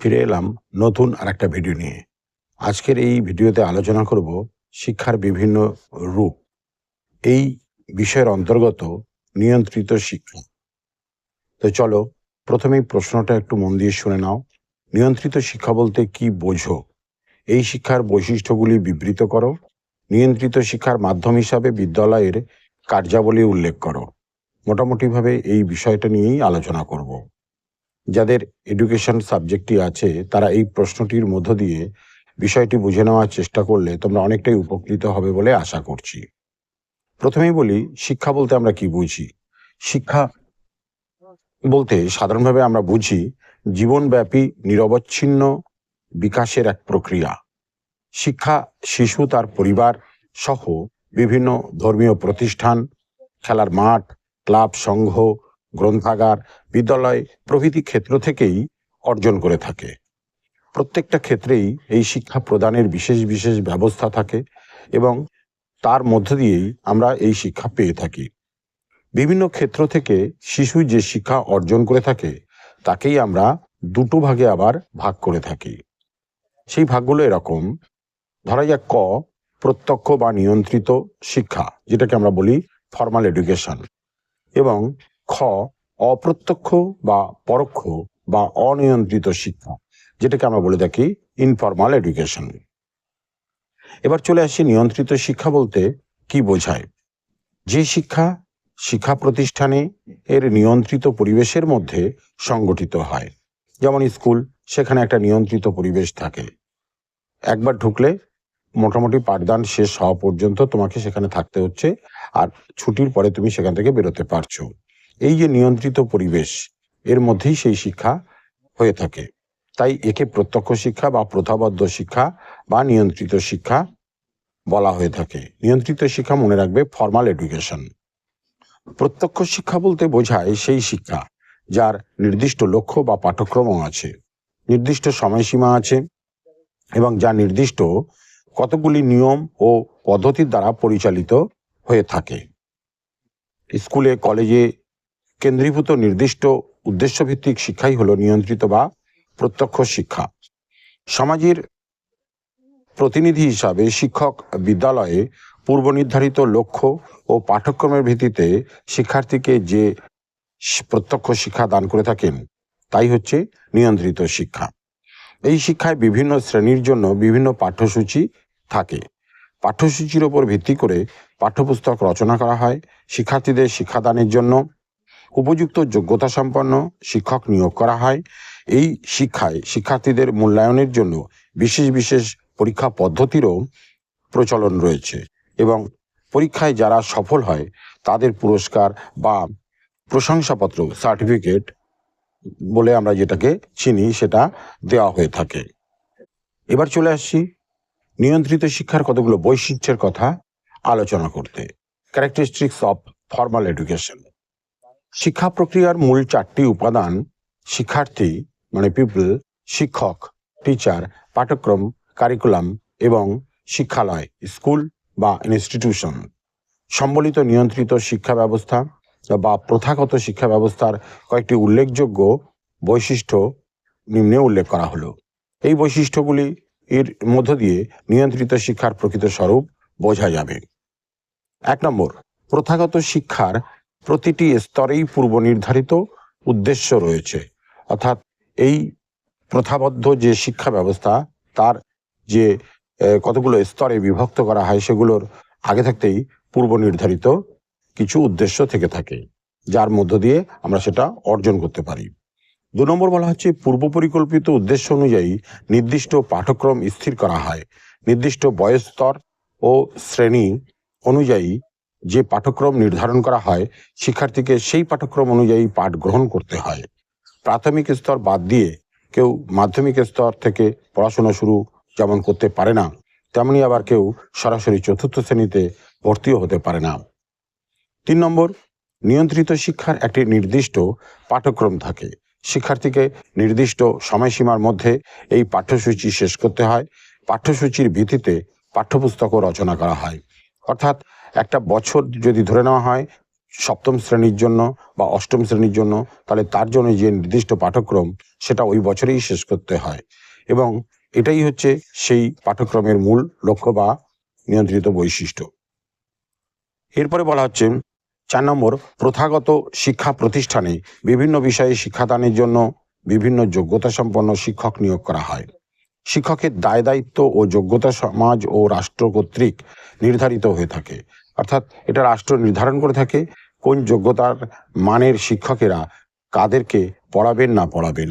ফিরে এলাম নতুন আর একটা ভিডিও নিয়ে। আজকের এই ভিডিওতে আলোচনা করব শিক্ষার বিভিন্ন রূপ। এই বিষয়ের অন্তর্গত নিয়ন্ত্রিত শিক্ষা। তো চলো, প্রথমেই প্রশ্নটা একটু মন দিয়ে শুনে নাও। নিয়ন্ত্রিত শিক্ষা বলতে কি বোঝো? এই শিক্ষার বৈশিষ্ট্যগুলি বিবৃত করো। নিয়ন্ত্রিত শিক্ষার মাধ্যম হিসাবে বিদ্যালয়ের কার্যাবলী উল্লেখ করো। মোটামুটিভাবে এই বিষয়টা নিয়েই আলোচনা করব। যাদের এডুকেশন সাবজেক্টটি আছে, তারা এই প্রশ্নটির মধ্য দিয়ে বিষয়টি বুঝে নেওয়ার চেষ্টা করলে তোমরা অনেকটাই উপকৃত হবে বলে আশা করছি। প্রথমেই বলি, শিক্ষা বলতে আমরা কি বুঝি? শিক্ষা বলতে সাধারণভাবে আমরা বুঝি জীবনব্যাপী নিরবচ্ছিন্ন বিকাশের এক প্রক্রিয়া। শিক্ষা, শিশু, তার পরিবার সহ বিভিন্ন ধর্মীয় প্রতিষ্ঠান, খেলার মাঠ, ক্লাব, সংঘ গ্রন্থাগার, বিদ্যালয় প্রভৃতি ক্ষেত্র থেকেই অর্জন করে থাকে। প্রত্যেকটা ক্ষেত্রেই এই শিক্ষা প্রদানের বিশেষ বিশেষ ব্যবস্থা থাকে এবং তার মধ্য দিয়েই আমরা এই শিক্ষা পেয়ে থাকি। বিভিন্ন ক্ষেত্র থেকে শিশু যে শিক্ষা অর্জন করে থাকে, তাকেই আমরা দুটো ভাগে আবার ভাগ করে থাকি। সেই ভাগগুলো এরকম। ধরা যাক ক, প্রত্যক্ষ বা নিয়ন্ত্রিত শিক্ষা, যেটাকে আমরা বলি ফর্মাল এডুকেশন এবং খ, অপ্রত্যক্ষ বা পরোক্ষ বা অনিয়ন্ত্রিত শিক্ষা, যেটাকে আমরা বলে থাকি ইনফর্মাল এডুকেশন এবার চলে আসি নিয়ন্ত্রিত শিক্ষা বলতে কি বোঝায়। যে শিক্ষা শিক্ষা প্রতিষ্ঠানে এর নিয়ন্ত্রিত পরিবেশের মধ্যে সংগঠিত হয়। যেমন স্কুল, সেখানে একটা নিয়ন্ত্রিত পরিবেশ থাকে। একবার ঢুকলে মোটামুটি পাঠদান শেষ হওয়া পর্যন্ত তোমাকে সেখানে থাকতে হচ্ছে, আর ছুটির পরে তুমি সেখান থেকে বেরোতে পারছ। এই যে নিয়ন্ত্রিত পরিবেশ, এর মধ্যেই সেই শিক্ষা হয়ে থাকে। তাই একে প্রত্যক্ষ শিক্ষা বা প্রথাবদ্ধ শিক্ষা বা নিয়ন্ত্রিত শিক্ষা বলা হয়ে থাকে। নিয়ন্ত্রিত শিক্ষা মনে রাখবে ফর্মাল এডুকেশন প্রত্যক্ষ শিক্ষা বলতে বোঝায় সেই শিক্ষা যার নির্দিষ্ট লক্ষ্য বা পাঠ্যক্রমও আছে, নির্দিষ্ট সময়সীমা আছে এবং যা নির্দিষ্ট কতগুলি নিয়ম ও পদ্ধতির দ্বারা পরিচালিত হয়ে থাকে। স্কুলে, কলেজে কেন্দ্রীভূত নির্দিষ্ট উদ্দেশ্যভিত্তিক শিক্ষাই হলো নিয়ন্ত্রিত বা প্রত্যক্ষ শিক্ষা। সমাজের প্রতিনিধি হিসাবে শিক্ষক বিদ্যালয়ে পূর্ব নির্ধারিত লক্ষ্য ও পাঠ্যক্রমের ভিত্তিতে শিক্ষার্থীকে যে প্রত্যক্ষ শিক্ষা দান করে থাকেন, তাই হচ্ছে নিয়ন্ত্রিত শিক্ষা। এই শিক্ষায় বিভিন্ন শ্রেণির জন্য বিভিন্ন পাঠ্যসূচি থাকে। পাঠ্যসূচির ওপর ভিত্তি করে পাঠ্যপুস্তক রচনা করা হয়। শিক্ষার্থীদের শিক্ষাদানের জন্য উপযুক্ত যোগ্যতা সম্পন্ন শিক্ষক নিয়োগ করা হয়। এই শিক্ষায় শিক্ষার্থীদের মূল্যায়নের জন্য বিশেষ বিশেষ পরীক্ষা পদ্ধতিরও প্রচলন রয়েছে এবং পরীক্ষায় যারা সফল হয়, তাদের পুরস্কার বা প্রশংসাপত্র, সার্টিফিকেট বলে আমরা যেটাকে চিনি, সেটা দেওয়া হয়ে থাকে। এবার চলে আসছি নিয়ন্ত্রিত শিক্ষার কতগুলো বৈশিষ্ট্যের কথা আলোচনা করতে। ক্যারেক্টারিস্টিক্স অফ ফর্মাল এডুকেশন শিক্ষা প্রক্রিয়ার মূল চারটি উপাদান, শিক্ষার্থী মানে পিপল শিক্ষক টিচার পাঠ্যক্রম কারিকুলাম এবং শিক্ষালয় স্কুল বা ইনস্টিটিউশন সম্বলিত নিয়ন্ত্রিত শিক্ষা ব্যবস্থা বা প্রথাগত শিক্ষা ব্যবস্থার কয়েকটি উল্লেখযোগ্য বৈশিষ্ট্য নিম্নে উল্লেখ করা হলো। এই বৈশিষ্ট্যগুলি এর মধ্য দিয়ে নিয়ন্ত্রিত শিক্ষার প্রকৃত স্বরূপ বোঝা যাবে। এক নম্বর, প্রথাগত শিক্ষার প্রতিটি স্তরেই পূর্ব নির্ধারিত উদ্দেশ্য রয়েছে। অর্থাৎ এই প্রথাবদ্ধ যে শিক্ষা ব্যবস্থা, তার যে কতগুলো স্তরে বিভক্ত করা হয়, সেগুলোর আগে থাকতেই পূর্ব নির্ধারিত কিছু উদ্দেশ্য থেকে থাকে, যার মধ্য দিয়ে আমরা সেটা অর্জন করতে পারি। দু নম্বর বলা হচ্ছে পূর্ব পরিকল্পিত উদ্দেশ্য অনুযায়ী নির্দিষ্ট পাঠ্যক্রম স্থির করা হয়। নির্দিষ্ট বয়স স্তর ও শ্রেণি অনুযায়ী যে পাঠ্যক্রম নির্ধারণ করা হয়, শিক্ষার্থীকে সেই পাঠ্যক্রম অনুযায়ী পাঠ গ্রহণ করতে হয়। প্রাথমিক স্তর বাদ দিয়ে কেউ মাধ্যমিক স্তর থেকে পড়াশোনা শুরু যেমন করতে পারে না, তেমনি আবার কেউ সরাসরি চতুর্থ শ্রেণীতে ভর্তিও হতে পারে না। তিন নম্বর, নিয়ন্ত্রিত শিক্ষার একটি নির্দিষ্ট পাঠ্যক্রম থাকে। শিক্ষার্থীকে নির্দিষ্ট সময়সীমার মধ্যে এই পাঠ্যসূচি শেষ করতে হয়। পাঠ্যসূচির ভিত্তিতে পাঠ্যপুস্তকও রচনা করা হয়। অর্থাৎ একটা বছর যদি ধরে নেওয়া হয় সপ্তম শ্রেণির জন্য বা অষ্টম শ্রেণির জন্য, তাহলে তার জন্য যে নির্দিষ্ট পাঠ্যক্রম, সেটা ওই বছরেই শেষ করতে হয়। এবং এটাই হচ্ছে সেই পাঠ্যক্রমের মূল লক্ষ্য বা নিয়ন্ত্রিত বৈশিষ্ট্য। এরপরে বলা হচ্ছে, চার নম্বর, প্রথাগত শিক্ষা প্রতিষ্ঠানে বিভিন্ন বিষয়ে শিক্ষাদানের জন্য বিভিন্ন যোগ্যতা সম্পন্ন শিক্ষক নিয়োগ করা হয়। শিক্ষকের দায় দায়িত্ব ও যোগ্যতা সমাজ ও রাষ্ট্র কর্তৃক নির্ধারিত হয়ে থাকে। অর্থাৎ এটা রাষ্ট্র নির্ধারণ করে থাকে কোন যোগ্যতার মানের শিক্ষকেরা কাদেরকে পড়াবেন না পড়াবেন।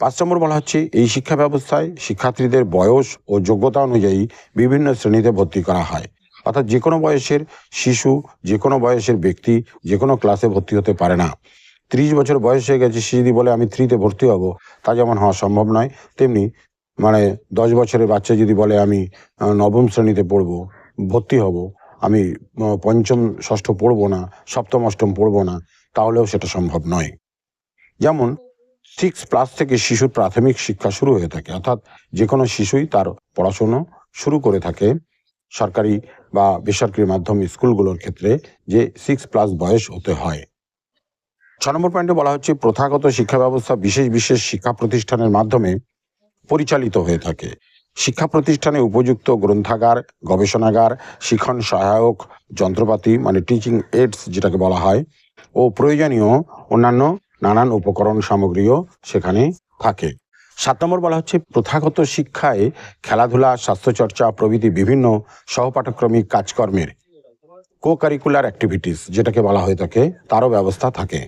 পাঁচ নম্বর বলা হচ্ছে, এই শিক্ষা ব্যবস্থায় শিক্ষার্থীদের বয়স ও যোগ্যতা অনুযায়ী বিভিন্ন শ্রেণীতে ভর্তি করা হয়। অর্থাৎ যে কোনো বয়সের শিশু, যে কোনো বয়সের ব্যক্তি, যে কোনো ক্লাসে ভর্তি হতে পারে না। ত্রিশ বছর বয়স হয়ে গেছে, সে যদি বলে, আমি থ্রিতে ভর্তি হব তা যেমন হওয়া সম্ভব নয়, তেমনি মানে দশ বছরের বাচ্চা যদি বলে, আমি নবম শ্রেণীতে পড়ব, ভর্তি হব আমি পঞ্চম ষষ্ঠ পড়ব না, সপ্তম অষ্টম পড়ব না, তাহলেও সেটা সম্ভব নয়। যেমন সিক্স প্লাস থেকে শিশুর প্রাথমিক শিক্ষা শুরু হয়ে থাকে, অর্থাৎ যে কোনো শিশুই তার পড়াশুনো শুরু করে থাকে সরকারি বা বেসরকারি মাধ্যম স্কুলগুলোর ক্ষেত্রে, যে সিক্স প্লাস বয়স হতে হয়। ছ নম্বর পয়েন্টে বলা হচ্ছে, প্রথাগত শিক্ষা ব্যবস্থা বিশেষ বিশেষ শিক্ষা প্রতিষ্ঠানের মাধ্যমে পরিচালিত হয়ে থাকে। শিক্ষা প্রতিষ্ঠানে উপযুক্ত গ্রন্থাগার, গবেষণাগার শিক্ষণ সহায়ক, যন্ত্রপাতি মানে টিচিং এইডস যেটাকে বলা হয়, ও প্রয়োজনীয় অন্যান্য নানান উপকরণ সামগ্রীও সেখানে থাকে। সাত নম্বর বলা হচ্ছে, প্রথাগত শিক্ষায় খেলাধুলা, স্বাস্থ্যচর্চা প্রভৃতি বিভিন্ন সহপাঠক্রমিক কাজকর্মের কো কারিকুলার অ্যাক্টিভিটিস যেটাকে বলা হয়ে থাকে, তারও ব্যবস্থা থাকে।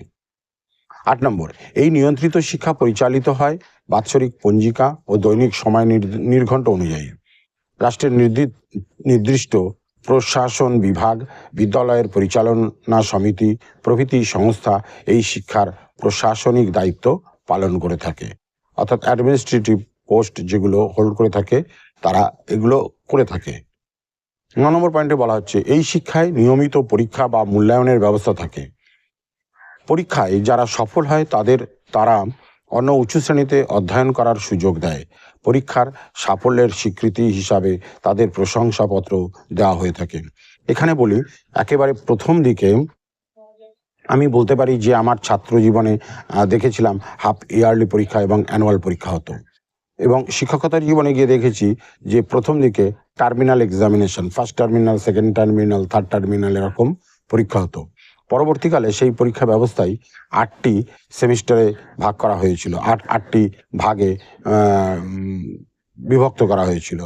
আট নম্বর, এই নিয়ন্ত্রিত শিক্ষা পরিচালিত হয় বাৎসরিক পঞ্জিকা ও দৈনিক সময় নির- নির্ঘণ্ট অনুযায়ী। রাষ্ট্রের নির্দি- নির্দিষ্ট প্রশাসন বিভাগ, বিদ্যালয়ের পরিচালনা সমিতি, প্রভৃতি সংস্থা এই শিক্ষার প্রশাসনিক দায়িত্ব পালন করে থাকে। অর্থাৎ অ্যাডমিনিস্ট্রেটিভ পোস্ট যেগুলো হোল্ড করে থাকে, তারা এগুলো করে থাকে। ন নম্বর পয়েন্টে বলা হচ্ছে, এই শিক্ষায় নিয়মিত পরীক্ষা বা মূল্যায়নের ব্যবস্থা থাকে। পরীক্ষায় যারা সফল হয় তাদের, তারা অন্য উঁচু শ্রেণীতে অধ্যয়ন করার সুযোগ দেয়। পরীক্ষার সাফল্যের স্বীকৃতি হিসাবে তাদের প্রশংসাপত্র দেওয়া হয়ে থাকে। এখানে বলি, একেবারে প্রথম দিকে আমি বলতে পারি যে আমার ছাত্র জীবনে দেখেছিলাম হাফ ইয়ারলি পরীক্ষা এবং অ্যানুয়াল পরীক্ষা হতো। এবং শিক্ষকতার জীবনে গিয়ে দেখেছি যে প্রথম দিকে terminal examination, first terminal, second terminal, third terminal এরকম পরীক্ষা হতো। পরবর্তীকালে সেই পরীক্ষা ব্যবস্থায় আটটি সেমিস্টারে ভাগ করা হয়েছিল। আট, আটটি ভাগে বিভক্ত করা হয়েছিল।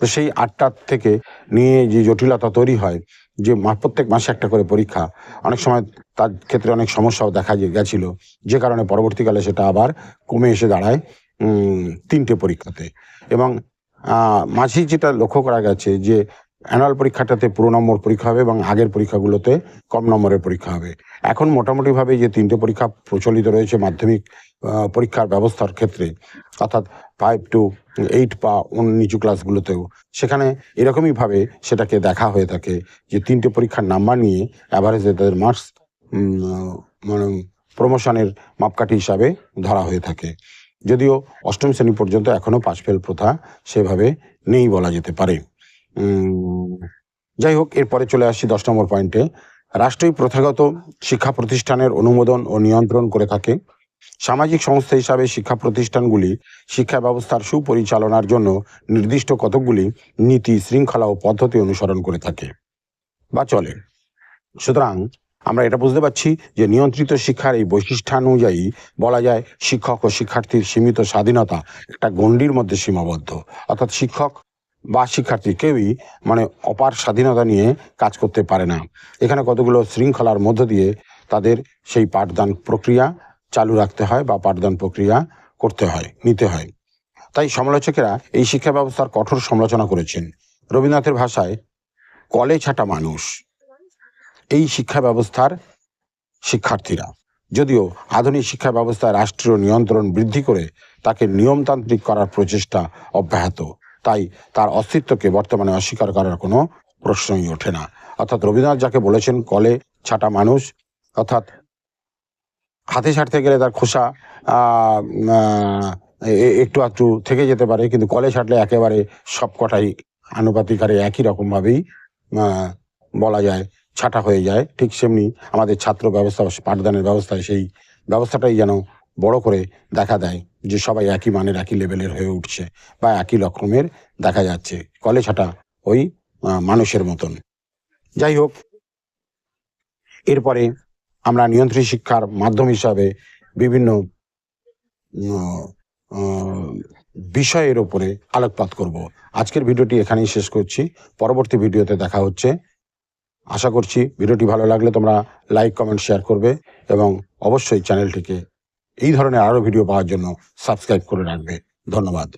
তো সেই আটটার থেকে নিয়ে যে জটিলতা তৈরি হয়, যে প্রত্যেক মাসে একটা করে পরীক্ষা, অনেক সময় তার ক্ষেত্রে অনেক সমস্যাও দেখা গেছিল। যে কারণে পরবর্তীকালে সেটা আবার কমে এসে দাঁড়ায় তিনটে পরীক্ষাতে। এবং মাঝেই যেটা লক্ষ্য করা গেছে যে অ্যানুয়াল পরীক্ষাটাতে পুরো নম্বর পরীক্ষা হবে এবং আগের পরীক্ষাগুলোতে কম নম্বরের পরীক্ষা হবে। এখন মোটামুটিভাবে যে তিনটে পরীক্ষা প্রচলিত রয়েছে মাধ্যমিক পরীক্ষার ব্যবস্থার ক্ষেত্রে, অর্থাৎ ফাইভ টু এইট বা অন্য নিচু ক্লাসগুলোতেও সেখানে এরকমইভাবে সেটাকে দেখা হয়ে থাকে যে তিনটে পরীক্ষার নাম্বার নিয়ে অ্যাভারেজে তাদের মার্কস মানে প্রমোশনের মাপকাঠি হিসাবে ধরা হয়ে থাকে। যদিও অষ্টম শ্রেণি পর্যন্ত এখনও পাশ ফেল প্রথা সেভাবে নেই বলা যেতে পারে। যাই হোক এরপরে চলে আসছি দশ নম্বর পয়েন্টে রাষ্ট্রই প্রথাগত শিক্ষা প্রতিষ্ঠানের অনুমোদন ও নিয়ন্ত্রণ করে থাকে। সামাজিক সংস্থা হিসাবে শিক্ষা প্রতিষ্ঠানগুলি শিক্ষা ব্যবস্থার সুপরিচালনার জন্য নির্দিষ্ট কতকগুলি নীতি, শৃঙ্খলা ও পদ্ধতি অনুসরণ করে থাকে। বা চলে। সুতরাং আমরা এটা বুঝতে পারছি যে নিয়ন্ত্রিত শিক্ষার এই বৈশিষ্ট্যানুযায়ী বলা যায় শিক্ষক ও শিক্ষার্থীর সীমিত স্বাধীনতা একটা গণ্ডির মধ্যে সীমাবদ্ধ। অর্থাৎ শিক্ষক বা শিক্ষার্থী কেউই মানে অপার স্বাধীনতা নিয়ে কাজ করতে পারে না। এখানে কতগুলো শৃঙ্খলার মধ্য দিয়ে তাদের সেই পাঠদান প্রক্রিয়া চালু রাখতে হয় বা পাঠদান প্রক্রিয়া করতে হয়, নিতে হয়। তাই সমালোচকেরা এই শিক্ষা ব্যবস্থার কঠোর সমালোচনা করেছেন। রবীন্দ্রনাথের ভাষায়, কলে ছাটা মানুষ। এই শিক্ষা ব্যবস্থার শিক্ষার্থীরা, যদিও আধুনিক শিক্ষা ব্যবস্থায় রাষ্ট্রীয় নিয়ন্ত্রণ বৃদ্ধি করে তাকে নিয়মতান্ত্রিক করার প্রচেষ্টা অব্যাহত। তাই তার অস্তিত্বকে বর্তমানে অস্বীকার করার কোনো প্রশ্নই ওঠে না। অর্থাৎ রবীন্দ্রনাথ যাকে বলেছেন, কলে ছাটা মানুষ অর্থাৎ হাতে ছাড়তে গেলে তার খোসা একটু একটু থেকে যেতে পারে, কিন্তু কলে ছাড়লে একেবারে সবকটাই আনুপাতিক হারে একই রকমভাবেই বলা যায়, ছাটা হয়ে যায়। ঠিক সেমনি আমাদের ছাত্র ব্যবস্থা পাঠদানের ব্যবস্থায় সেই ব্যবস্থাটাই যেন বড় করে দেখা দেয় যে সবাই একই মানের, একই লেভেলের হয়ে উঠছে বা একই রকমের দেখা যাচ্ছে। কলেজ ছাটা ওই মানুষের মতন। যাই হোক, এরপরে আমরা নিয়ন্ত্রিত শিক্ষার মাধ্যম হিসাবে বিভিন্ন বিষয়ের উপরে আলোকপাত করব। আজকের ভিডিওটি এখানেই শেষ করছি। পরবর্তী ভিডিওতে দেখা হচ্ছে। আশা করছি ভিডিওটি ভালো লাগলে তোমরা লাইক, কমেন্ট, শেয়ার করবে এবং অবশ্যই চ্যানেলটিকে এই ধরনের আরও ভিডিও পাওয়ার জন্য সাবস্ক্রাইব করে রাখবে। ধন্যবাদ।